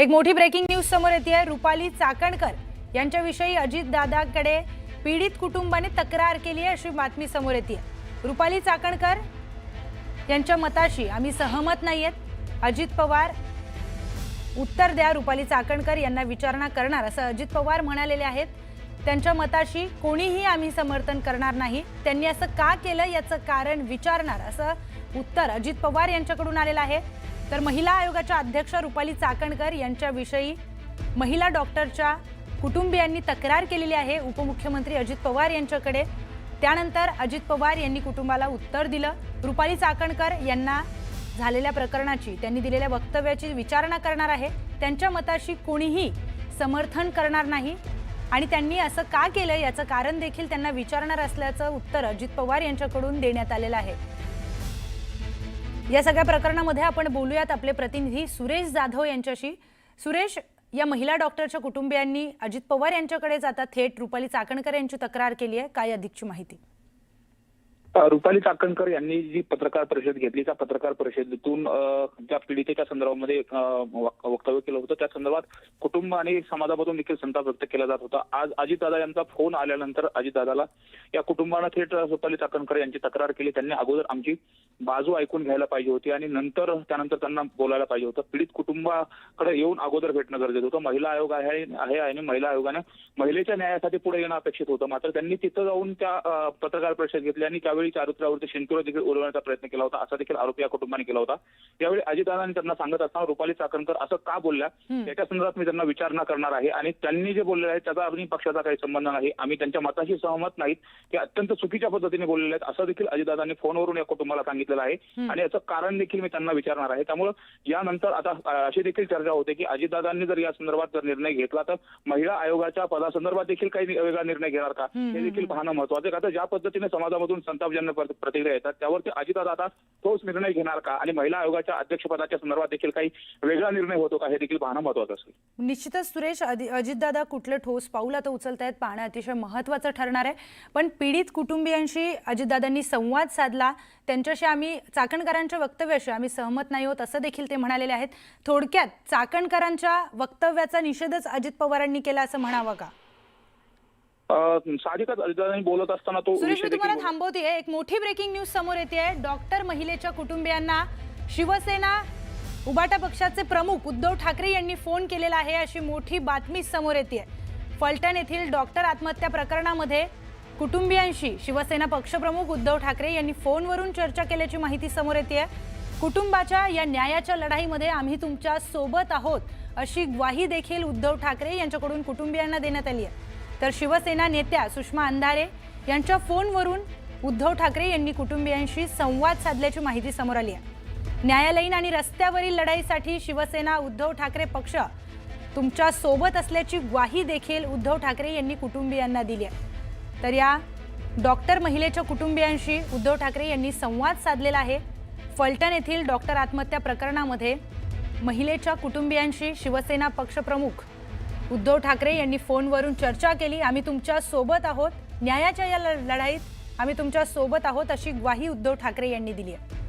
एक मोठी breaking news समोर येते रुपाली चाकणकर यांच्याविषयी अजितदादाकडे पीडित कुटुंबाने तक्रार केली आहे अशी बातमी समोर येते रुपाली चाकणकर यांच्या मताशी आम्ही सहमत नाही आहेत अजित पवार उत्तर द्या रुपाली चाकणकर यांना विचारणा करणार असं अजित पवार म्हणालेले आहेत. त्यांच्या मताशी कोणीही आम्ही समर्थन करणार नाही. त्यांनी असं का केलं याचं कारण विचारणार असं उत्तर अजित पवार यांच्याकडून आलेलं आहे. तर महिला आयोगाच्या अध्यक्ष रुपाली चाकणकर यांच्याविषयी महिला डॉक्टरच्या कुटुंबियांनी तक्रार केलेली आहे. उपमुख्यमंत्री अजित पवार यांच्याकडे. त्यानंतर अजित पवार यांनी कुटुंबाला उत्तर दिलं. रुपाली चाकणकर यांना झालेल्या प्रकरणाची त्यांनी दिलेल्या वक्तव्याची विचारणा करणार आहे. त्यांच्या मताशी कोणीही समर्थन करणार नाही. आणि त्यांनी असं का केलं याचं कारण देखील त्यांना विचारणार असल्याचं उत्तर अजित पवार यांच्याकडून देण्यात आलेलं आहे. या सगळ्या प्रकरणामध्ये आपण बोलूयात आपले प्रतिनिधी सुरेश जाधव यांच्याशी. सुरेश या महिला डॉक्टरच्या कुटुंबियांनी अजित पवार यांच्याकडे जाता थेट रुपाली चाकणकर यांची तक्रार केली आहे. काय अधिकची माहिती? रुपाली चाकणकर यांनी जी पत्रकार परिषद घेतली त्या पत्रकार परिषदेतून ज्या पीडितेच्या संदर्भामध्ये वक्तव्य केलं होतं त्या संदर्भात कुटुंब आणि समाजामधून देखील संताप व्यक्त केला जात होता. आज अजितदादा यांचा फोन आल्यानंतर अजितदादाला या कुटुंबानं थेट रुपाली चाकणकर यांची तक्रार केली. त्यांनी अगोदर आमची बाजू ऐकून घ्यायला पाहिजे होती आणि नंतर त्यानंतर त्यांना बोलायला पाहिजे होतं. पीडित कुटुंबाकडे येऊन अगोदर भेटणं गरजेचं होतं. महिला आयोग आहे आहे आणि महिला आयोगाने महिलेच्या न्यायासाठी पुढे येणं अपेक्षित होतं. मात्र त्यांनी तिथं जाऊन त्या पत्रकार परिषद घेतली आणि त्यावेळी चारित्र्यावरती शिंतोडे देखील उडवण्याचा प्रयत्न केला होता. असा देखील आरोप या कुटुंबाने केला होता. यावेळी अजितदादांनी त्यांना सांगत असताना रुपाली चाकणकर असं का बोलल्या. त्याच्या संदर्भात मी त्यांना विचारणा करणार आहे आणि त्यांनी जे बोलले आहे त्याचा आणि पक्षाचा काही संबंध नाही. आम्ही त्यांच्या मताशी सहमत नाहीत. ते अत्यंत चुकीच्या पद्धतीने बोललेले आहेत. असं देखील अजितदादांनी फोनवरून या कुटुंबाला सांगितलेलं आहे. आणि याचं कारण देखील मी त्यांना विचारणार आहे. त्यामुळे यानंतर आता अशी देखील चर्चा होते की अजितदादांनी जर या संदर्भात जर निर्णय घेतला तर महिला आयोगाच्या पदासंदर्भात देखील काही वेगळा निर्णय घेणार का? हे देखील पाहणं महत्वाचं आहे. तर ज्या पद्धतीने समाजामधून संतापजन्य प्रति- प्रतिक्रिया येतात त्यावरती अजितदादा आता ठोस निर्णय घेणार का? आणि महिला आयोगाच्या अध्यक्षपदाच्या संदर्भात देखील काही वेगळा निर्णय होतो का? हे देखील पाहणं महत्वाचं असेल. निश्चितच सुरेश अजितदादा कुठलं ठोस पाऊल आता उचलतायत पाहणं अतिशय महत्त्वाचं ठरणार आहे. पण पीडित कुटुंबियांशी अजितदादांनी संवाद साधला त्यांच्याशी आम्ही चाकणकरांच्या वक्तव्याशी आम्ही सहमत नाही होत असं देखील ते म्हणालेले आहेत. थोडक्यात चाकणकरांच्या वक्तव्याचा निषेधच अजित पवारांनी केला असं म्हणावं का? साहजिकच बोलत असताना तो सुरेश मी तुम्हाला थांबवते एक मोठी ब्रेकिंग न्यूज समोर येते डॉक्टर महिलेच्या कुटुंबियांना शिवसेना उबाटा पक्षाचे प्रमुख उद्धव ठाकरे यांनी फोन केलेला आहे अशी मोठी बातमी समोर येते फलटण येथील डॉक्टर आत्महत्या प्रकरणामध्ये कुटुंबियांशी शिवसेना पक्षप्रमुख उद्धव ठाकरे यांनी फोनवरून चर्चा केल्याची माहिती समोर येते कुटुंबाच्या या न्यायाच्या लढाईमध्ये आम्ही तुमच्यासोबत आहोत अशी ग्वाही देखील उद्धव ठाकरे यांच्याकडून कुटुंबियांना देण्यात आली आहे. तर शिवसेना नेत्या सुषमा अंधारे यांच्या फोनवरून उद्धव ठाकरे यांनी कुटुंबियांशी संवाद साधल्याची माहिती समोर आली आहे. न्यायालयीन आणि रस्त्यावरील लढाईसाठी शिवसेना उद्धव ठाकरे पक्ष तुमच्यासोबत असल्याची ग्वाही देखील उद्धव ठाकरे यांनी कुटुंबियांना दिली आहे. तर या डॉक्टर महिलेच्या कुटुंबियांशी उद्धव ठाकरे यांनी संवाद साधलेला आहे. फलटण येथील डॉक्टर आत्महत्या प्रकरणामध्ये महिलेच्या कुटुंबियांशी शिवसेना पक्षप्रमुख उद्धव ठाकरे यांनी फोनवरून चर्चा केली. आम्ही तुमच्यासोबत आहोत. न्यायाच्या या ल- लढाईत आम्ही तुमच्यासोबत आहोत अशी ग्वाही उद्धव ठाकरे यांनी दिली आहे.